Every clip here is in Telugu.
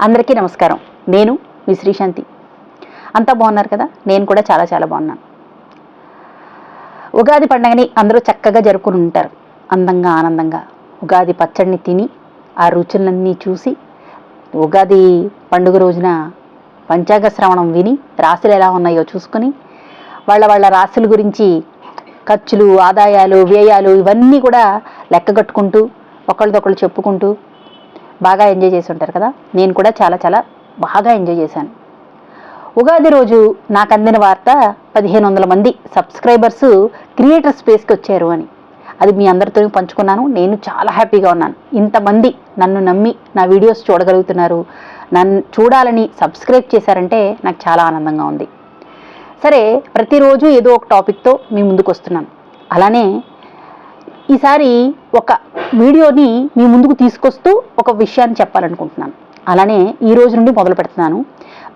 అందరికీ నమస్కారం. నేను మీ శ్రీశాంతి. అంతా బాగున్నారు కదా? నేను కూడా చాలా చాలా బాగున్నాను. ఉగాది పండగని అందరూ చక్కగా జరుపుకుని ఉంటారు. అందంగా ఆనందంగా. ఉగాది పచ్చడిని తిని ఆ రుచులన్నీ చూసి ఉగాది పండుగ రోజున పంచాంగ శ్రవణం విని రాశులు ఎలా ఉన్నాయో చూసుకుని వాళ్ళ వాళ్ళ రాశుల గురించి ఖర్చులు ఆదాయాలు వ్యయాలు ఇవన్నీ కూడా లెక్క కట్టుకుంటూ ఒకళ్ళదొకళ్ళు చెప్పుకుంటూ బాగా ఎంజాయ్ చేసి ఉంటారు కదా? నేను కూడా చాలా చాలా బాగా ఎంజాయ్ చేశాను. ఉగాది రోజు నాకు అందిన వార్త పదిహేను వందల మంది సబ్స్క్రైబర్స్ క్రియేటర్ స్పేస్కి వచ్చారు అని. అది మీ అందరితో పంచుకున్నాను. నేను చాలా హ్యాపీగా ఉన్నాను. ఇంతమంది నన్ను నమ్మి నా వీడియోస్ చూడగలుగుతున్నారు. నన్ను చూడాలని సబ్స్క్రైబ్ చేశారంటే నాకు చాలా ఆనందంగా ఉంది. సరే ప్రతిరోజు ఏదో ఒక టాపిక్తో మీ ముందుకు వస్తున్నాను. అలానే ఈసారి ఒక వీడియోని మీ ముందుకు తీసుకొస్తూ ఒక విషయాన్ని చెప్పాలనుకుంటున్నాను. అలానే ఈ రోజు నుండి మొదలు పెడుతున్నాను.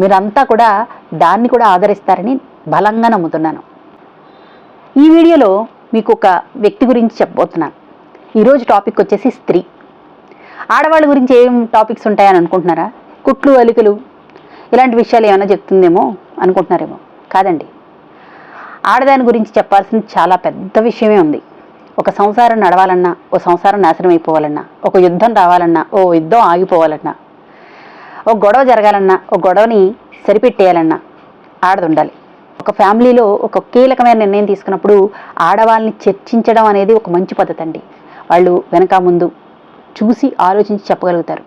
మీరంతా కూడా దాన్ని కూడా ఆదరిస్తారని బలంగా నమ్ముతున్నాను. ఈ వీడియోలో మీకు ఒక వ్యక్తి గురించి చెప్పబోతున్నాను. ఈరోజు టాపిక్ వచ్చేసి స్త్రీ. ఆడవాళ్ళ గురించి ఏం టాపిక్స్ ఉంటాయని అనుకుంటున్నారా? కుట్లు అలికలు ఇలాంటి విషయాలు ఏమైనా చెప్తుందేమో అనుకుంటున్నారేమో. కాదండి. ఆడదాని గురించి చెప్పాల్సిన చాలా పెద్ద విషయమే ఉంది. ఒక సంసారం నడవాలన్నా ఓ సంసారం నాశనం అయిపోవాలన్నా ఒక యుద్ధం రావాలన్నా ఓ యుద్ధం ఆగిపోవాలన్నా ఒక గొడవ జరగాలన్నా ఒక గొడవని సరిపెట్టేయాలన్నా ఆడది ఉండాలి ఒక ఫ్యామిలీలో ఒక కీలకమైన నిర్ణయం తీసుకున్నప్పుడు ఆడవాళ్ళని చర్చించడం అనేది ఒక మంచి పద్ధతి అండి వాళ్ళు వెనక ముందు చూసి ఆలోచించి చెప్పగలుగుతారు.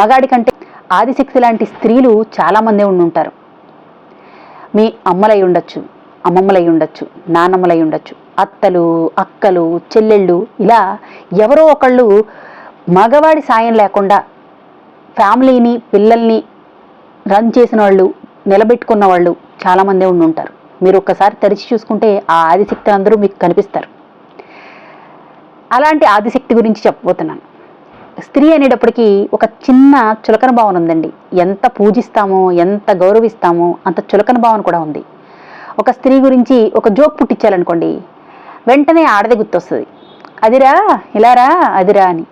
మగాడి కంటే ఆదిశక్తి లాంటి స్త్రీలు చాలామంది ఉండి ఉంటారు మీ అమ్మలై ఉండొచ్చు అమ్మమ్మలై ఉండొచ్చు నాన్నమ్మలై ఉండొచ్చు. అత్తలు అక్కలు చెల్లెళ్ళు ఇలా ఎవరో ఒకళ్ళు మగవాడి సాయం లేకుండా ఫ్యామిలీని పిల్లల్ని రన్ చేసిన వాళ్ళు నిలబెట్టుకున్న వాళ్ళు చాలామందే ఉండి ఉంటారు. మీరు ఒక్కసారి తెరిచి చూసుకుంటే ఆ ఆదిశక్తి అందరూ మీకు కనిపిస్తారు. అలాంటి ఆదిశక్తి గురించి చెప్పబోతున్నాను. స్త్రీ అనేటప్పటికీ ఒక చిన్న చులకన భావన ఉందండి. ఎంత పూజిస్తామో ఎంత గౌరవిస్తామో అంత చులకన భావన కూడా ఉంది. ఒక స్త్రీ గురించి ఒక జోక్ పుట్టించాలనుకోండి వెంటనే ఆడది గుర్తొస్తుంది. అదిరా ఇలారా అదిరా అని.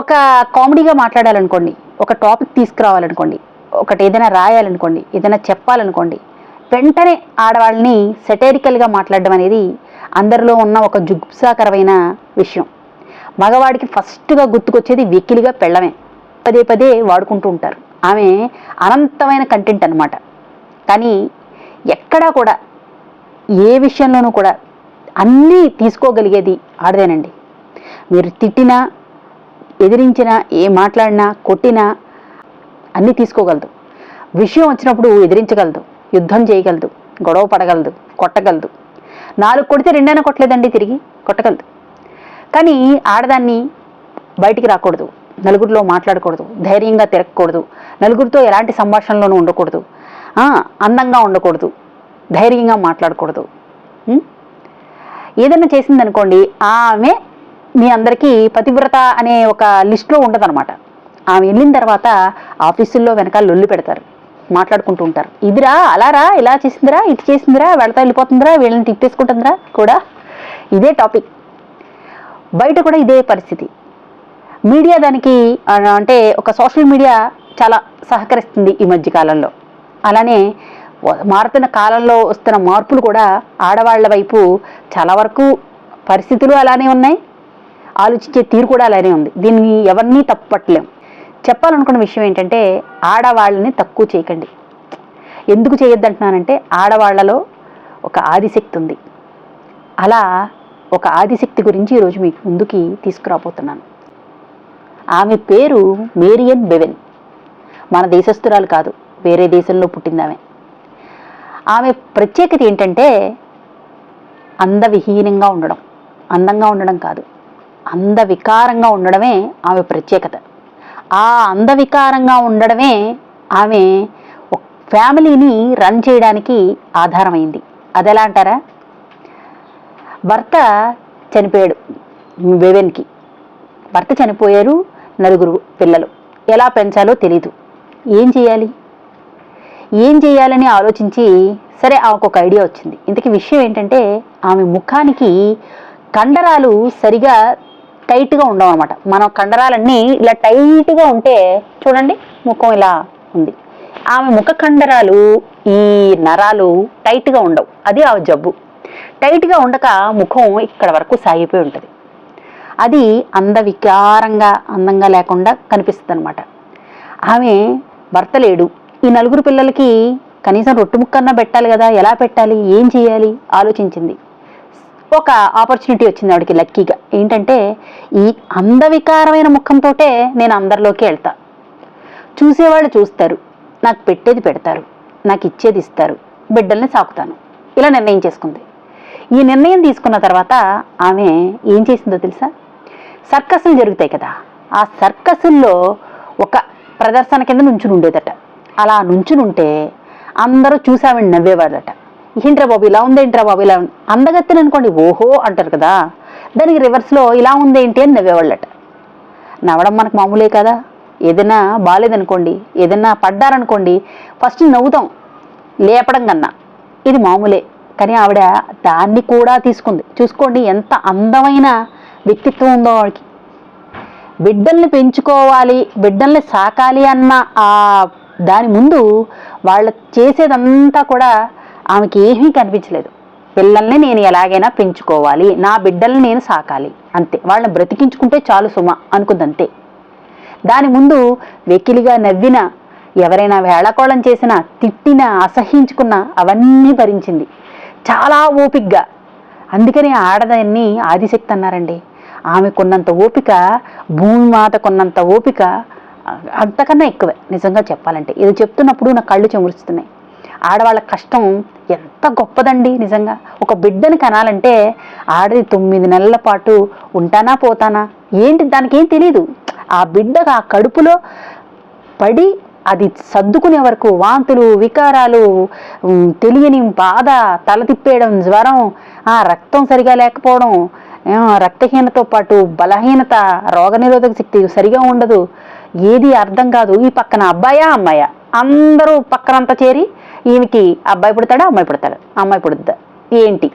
ఒక కామెడీగా మాట్లాడాలనుకోండి ఒక టాపిక్ తీసుకురావాలనుకోండి ఒకటి ఏదైనా రాయాలనుకోండి ఏదైనా చెప్పాలనుకోండి వెంటనే ఆడవాళ్ళని సెటైరికల్గా మాట్లాడడం అనేది అందరిలో ఉన్న ఒక జుగ్సాకరమైన విషయం. మగవాడికి ఫస్ట్గా గుర్తుకొచ్చేది వెకిలిగా పెళ్ళమే. పదే పదే వాడుకుంటూ ఉంటారు. ఆమె అనంతమైన కంటెంట్ అనమాట కానీ ఎక్కడా కూడా ఏ విషయంలోనూ కూడా అన్నీ తీసుకోగలిగేది ఆడదేనండి. మీరు తిట్టినా ఎదిరించినా ఏ మాట్లాడినా కొట్టినా అన్నీ తీసుకోగలదు. విషయం వచ్చినప్పుడు ఎదిరించగలదు యుద్ధం చేయగలదు గొడవ పడగలదు కొట్టగలదు. నాలుగు కొడితే రెండైనా కొట్టలేదండి తిరిగి కొట్టగలదు. కానీ ఆడదాన్ని బయటికి రాకూడదు నలుగురిలో మాట్లాడకూడదు ధైర్యంగా తిరగకూడదు నలుగురితో ఎలాంటి సంభాషణలోనూ ఉండకూడదు. అందంగా ఉండకూడదు. ధైర్యంగా మాట్లాడకూడదు. ఏదైనా చేసిందనుకోండి ఆమె మీ అందరికీ పతివ్రత అనే ఒక లిస్ట్లో ఉండదన్నమాట. ఆమె వెళ్ళిన తర్వాత ఆఫీసుల్లో వెనకాల లొల్లు పెడతారు మాట్లాడుకుంటూ ఉంటారు. ఇదిరా అలారా ఇలా చేసిందిరా ఇటు చేసిందిరా వెళ్తా వెళ్ళిపోతుందిరా వీళ్ళని తిప్పేసుకుంటుందిరా కూడా ఇదే టాపిక్. బయట కూడా ఇదే పరిస్థితి. మీడియా దానికి అంటే ఒక సోషల్ మీడియా చాలా సహకరిస్తుంది ఈ మధ్య కాలంలో. అలానే మారుతున్న కాలంలో వస్తున్న మార్పులు కూడా ఆడవాళ్ళ వైపు చాలా వరకు పరిస్థితులు అలానే ఉన్నాయి. ఆలోచించే తీరు కూడా అలానే ఉంది. దీన్ని ఎవరినీ తప్పట్లేం. చెప్పాలనుకున్న విషయం ఏంటంటే ఆడవాళ్ళని తక్కువ చేయకండి. ఎందుకు చేయొద్దంటున్నానంటే ఆడవాళ్ళలో ఒక ఆదిశక్తి ఉంది. అలా ఒక ఆదిశక్తి గురించి ఈరోజు మీకు ముందుకి తీసుకురాబోతున్నాను. ఆమె పేరు మేరియన్ బెవెన్. మన దేశస్థురాలు కాదు వేరే దేశంలో పుట్టింది ఆమె ప్రత్యేకత ఏంటంటే అందవిహీనంగా ఉండడం అందంగా ఉండడం కాదు. అందవికారంగా ఉండడమే ఆమె ప్రత్యేకత. ఆ అందవికారంగా ఉండడమే ఆమె ఒక ఫ్యామిలీని రన్ చేయడానికి ఆధారమైంది. అదెలా అంటారా? భర్త చనిపోయాడు బెవెన్కి భర్త చనిపోయారు నలుగురు పిల్లలు. ఎలా పెంచాలో తెలీదు. ఏం చేయాలి? ఏం చేయాలని ఆలోచించి సరే ఆమెకు ఒక ఐడియా వచ్చింది. ఇంతకీ విషయం ఏంటంటే ఆమె ముఖానికి కండరాలు సరిగా టైట్గా ఉండవు అనమాట మన కండరాలన్నీ ఇలా టైట్గా ఉంటే చూడండి ముఖం ఇలా ఉంది. ఆమె ముఖ కండరాలు ఈ నరాలు టైట్గా ఉండవు. అది ఆ జబ్బు. టైట్గా ఉండక ముఖం ఇక్కడ వరకు సాగిపోయి ఉంటుంది. అది అందవికారంగా అందంగా లేకుండా కనిపిస్తుంది అనమాట ఆమె భర్త లేడు. ఈ నలుగురు పిల్లలకి కనీసం రొట్టు ముక్కన్నా పెట్టాలి కదా ఎలా పెట్టాలి ఏం చేయాలి ఆలోచించింది. ఒక ఆపర్చునిటీ వచ్చింది ఆవిడకి లక్కీగా. ఏంటంటే ఈ అందవికారమైన ముఖంతోటే నేను అందరిలోకి వెళ్తా. చూసేవాళ్ళు చూస్తారు. నాకు పెట్టేది పెడతారు. నాకు ఇచ్చేది ఇస్తారు. బిడ్డల్ని సాకుతాను. ఇలా నిర్ణయం చేసుకుంది. ఈ నిర్ణయం తీసుకున్న తర్వాత ఆమె ఏం చేసిందో తెలుసా? సర్కస్లు జరుగుతాయి కదా. ఆ సర్కస్ల్లో ఒక ప్రదర్శన కింద నుంచుని ఉండేదట. అలా నుంచునుంటే అందరూ చూసి నవ్వేవాళ్ళట. ఏంట్రా బాబు ఇలా ఉందేంట్రా బాబు ఇలా ఉంది అందగత్తెని అనుకోండి ఓహో అంటారు కదా దానికి రివర్స్లో ఇలా ఉందేంటి అని నవ్వేవాళ్ళట. నవ్వడం మనకు మామూలే కదా ఏదైనా బాగాలేదనుకోండి ఏదైనా పడ్డారనుకోండి ఫస్ట్ నవ్వుతాం లేపడం కన్నా. ఇది మామూలే కానీ ఆవిడ దాన్ని కూడా తీసుకుంది. చూసుకోండి ఎంత అందమైన వ్యక్తిత్వం ఉందో ఆవిడకి. బిడ్డల్ని పెంచుకోవాలి బిడ్డల్ని సాకాలి అన్న ఆ దాని ముందు వాళ్ళ చేసేదంతా కూడా ఆమెకి ఏమీ కనిపించలేదు. పిల్లల్ని నేను ఎలాగైనా పెంచుకోవాలి నా బిడ్డల్ని నేను సాకాలి అంతే. వాళ్ళని బ్రతికించుకుంటే చాలు సుమ అనుకుందంతే. దాని ముందు వెకిలిగా నవ్విన ఎవరైనా వేళకోళం చేసినా తిట్టినా అసహించుకున్నా అవన్నీ భరించింది. చాలా ఓపిగ్గా. అందుకని ఆడదాన్ని ఆదిశక్తి అన్నారండి. ఆమెకున్నంత ఓపిక భూమి మాతకున్నంత ఓపిక అంతకన్నా ఎక్కువే నిజంగా చెప్పాలంటే. ఇది చెప్తున్నప్పుడు నా కళ్ళు చెమురుస్తున్నాయి. ఆడవాళ్ళ కష్టం ఎంత గొప్పదండి నిజంగా. ఒక బిడ్డని కనాలంటే ఆడది తొమ్మిది నెలల పాటు ఉంటానా పోతానా? ఏంటి దానికి ఏం తెలియదు ఆ బిడ్డగా ఆ కడుపులో పడి అది సర్దుకునే వరకు వాంతులు వికారాలు తెలియని బాధ తల తిప్పేయడం జ్వరం ఆ రక్తం సరిగా లేకపోవడం రక్తహీనతో పాటు బలహీనత రోగనిరోధక శక్తి సరిగా ఉండదు. ఏది అర్థం కాదు. ఈ పక్కన అబ్బాయా అమ్మాయా? అందరూ పక్కనంతా చేరి ఈమెకి అబ్బాయి పుడతాడా అమ్మాయి పుడతాడు? అమ్మాయి పుడుద్దా? ఏంటి?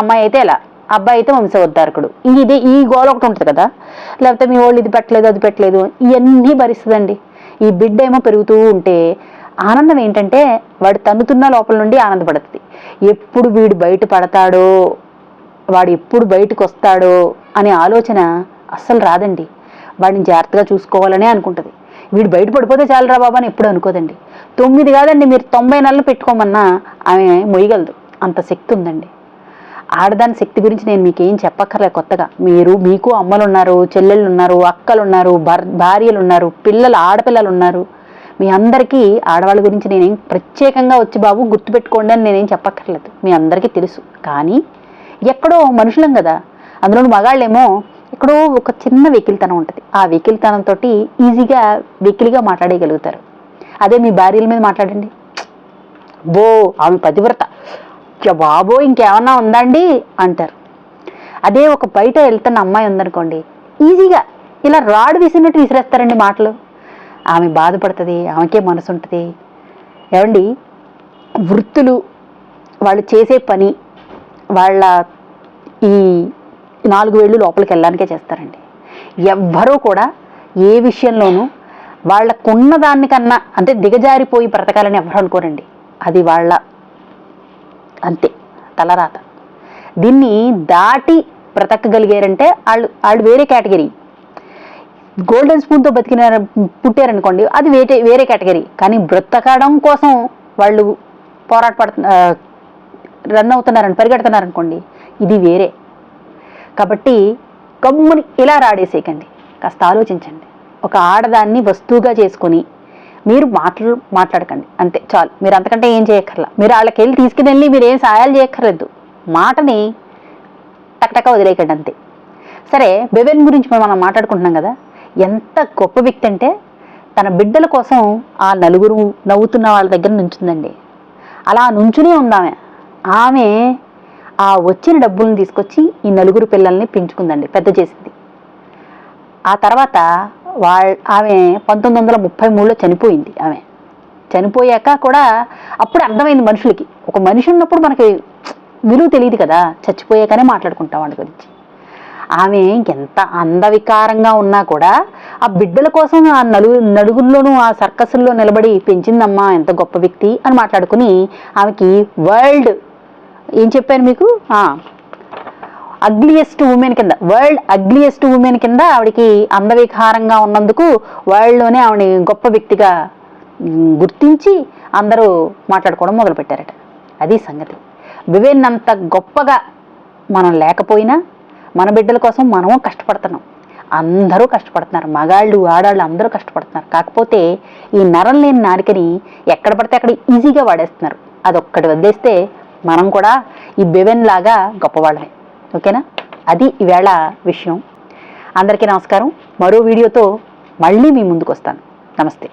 అమ్మాయి అయితే ఎలా? అబ్బాయి అయితే వంశోద్ధారకుడు ఇది ఈ గోల ఒకటి ఉంటుంది కదా? లేకపోతే మీ వాళ్ళు ఇది పెట్టలేదు అది పెట్టలేదు ఇవన్నీ భరిస్తుందండి. ఈ బిడ్డ ఏమో పెరుగుతూ ఉంటే ఆనందం ఏంటంటే వాడు తన్నుతున్న లోపల నుండి ఆనందపడుతుంది. ఎప్పుడు వీడు బయట పడతాడో వాడు ఎప్పుడు బయటకు వస్తాడో అనే ఆలోచన అస్సలు రాదండి. వాడిని జాగ్రత్తగా చూసుకోవాలనే అనుకుంటుంది. వీడు బయట పడిపోతే చాలరా బాబా అని ఎప్పుడు అనుకోదండి. తొమ్మిది కాదండి మీరు తొంభై నెలలు పెట్టుకోమన్నా ఆమె మొయ్యగలదు. అంత శక్తి ఉందండి. ఆడదాని శక్తి గురించి నేను మీకు ఏం చెప్పక్కర్లే కొత్తగా. మీరు మీకు అమ్మలు ఉన్నారు చెల్లెళ్ళు ఉన్నారు అక్కలు ఉన్నారు భర్ భార్యలు ఉన్నారు పిల్లలు ఆడపిల్లలు ఉన్నారు మీ అందరికీ ఆడవాళ్ళ గురించి నేనేం ప్రత్యేకంగా వచ్చి బాబు గుర్తుపెట్టుకోండి అని నేనేం చెప్పక్కర్లేదు. మీ అందరికీ తెలుసు. కానీ ఎక్కడో మనుషులం కదా. అందులో మగాళ్ళేమో ఎక్కడో ఒక చిన్న వెకిలితనం ఉంటుంది. ఆ వెకిలితనంతో ఈజీగా వెకిలిగా మాట్లాడగలుగుతారు అదే మీ భార్యల మీద మాట్లాడండి. బో ఆమె పతివ్రత. బాబో ఇంకేమన్నా ఉందండి? అంటారు. అదే ఒక బయట వెళ్తున్న అమ్మాయి ఉందనుకోండి ఈజీగా ఇలా రాడ్ విసినట్టు విసిరేస్తారండి మాటలు. ఆమె బాధపడుతుంది ఆమెకే మనసు ఉంటుంది. ఏమండి? వృత్తులు వాళ్ళు చేసే పని వాళ్ళ ఈ నాలుగు వేళ్ళు లోపలికి వెళ్ళడానికే చేస్తారండి. ఎవ్వరూ కూడా ఏ విషయంలోనూ వాళ్ళకున్న దానికన్నా అంటే దిగజారిపోయి బ్రతకాలని ఎవరు అనుకోరండి. అది వాళ్ళ అంతే తలరాత. దీన్ని దాటి బ్రతకగలిగారంటే వాళ్ళు వాళ్ళు వేరే కేటగిరీ. గోల్డెన్ స్పూన్తో బతికిన పుట్టారనుకోండి అది వేరే వేరే కేటగిరీ. కానీ బ్రతకడం కోసం వాళ్ళు పోరాట పడుతు రన్ అవుతున్నారని పరిగెడుతున్నారనుకోండి ఇది వేరే. కాబట్టి గమ్ముని ఇలా రాడేసేయకండి. కాస్త ఆలోచించండి. ఒక ఆడదాన్ని వస్తువుగా చేసుకొని మీరు మాటలు మాట్లాడకండి. అంతే చాలు. మీరు అంతకంటే ఏం చేయక్కర్లా. మీరు వాళ్ళకి వెళ్ళి తీసుకుని వెళ్ళి మీరు ఏం సాయాలు చేయక్కర్లేదు. మాటని టక్టక వదిలేయకండి అంతే. సరే బెబెన్ గురించి మనం మాట్లాడుకుంటున్నాం కదా. ఎంత గొప్ప వ్యక్తి అంటే తన బిడ్డల కోసం ఆ నలుగురు నవ్వుతున్న వాళ్ళ దగ్గర నుంచుందండి. అలా నుంచునే ఉందామె ఆమె ఆ వచ్చిన డబ్బులను తీసుకొచ్చి ఈ నలుగురు పిల్లల్ని పెంచుకుందండి పెద్ద చేసింది. ఆ తర్వాత వాళ్ళ ఆమె పంతొమ్మిది వందల ముప్పై మూడులో చనిపోయింది ఆమె. చనిపోయాక కూడా అప్పుడు అర్థమైంది మనుషులకి. ఒక మనిషి ఉన్నప్పుడు మనకి విలువ తెలియదు కదా చచ్చిపోయాకనే మాట్లాడుకుంటాం వాళ్ళ గురించి. ఆమె ఎంత అందవికారంగా ఉన్నా కూడా ఆ బిడ్డల కోసం ఆ నలు నలుగురిలోనూ ఆ సర్కస్ల్లో నిలబడి పెంచిందమ్మా ఎంత గొప్ప వ్యక్తి అని మాట్లాడుకుని ఆమెకి వరల్డ్ ఏం చెప్పాను మీకు? అగ్లియెస్ట్ ఉమెన్ కింద వరల్డ్ అగ్లియెస్ట్ ఉమెన్ కింద ఆవిడకి అందవికారంగా ఉన్నందుకు వరల్డ్లోనే ఆవిడ గొప్ప వ్యక్తిగా గుర్తించి అందరూ మాట్లాడుకోవడం మొదలుపెట్టారట. అది సంగతి. వివేన్ అంత గొప్పగా మనం లేకపోయినా మన బిడ్డల కోసం మనము కష్టపడుతున్నాం. అందరూ కష్టపడుతున్నారు. మగాళ్ళు ఆడాళ్ళు అందరూ కష్టపడుతున్నారు. కాకపోతే ఈ నరం లేని నారికని ఎక్కడ పడితే అక్కడ ఈజీగా వాడేస్తున్నారు. అదొక్కటి వదిలేస్తే మనం కూడా ఈ బెవెన్ లాగా గొప్పవాళ్ళమే. ఓకేనా? అది ఈవేళ విషయం. అందరికీ నమస్కారం. మరో వీడియోతో మళ్ళీ మీ ముందుకు వస్తాను నమస్తే.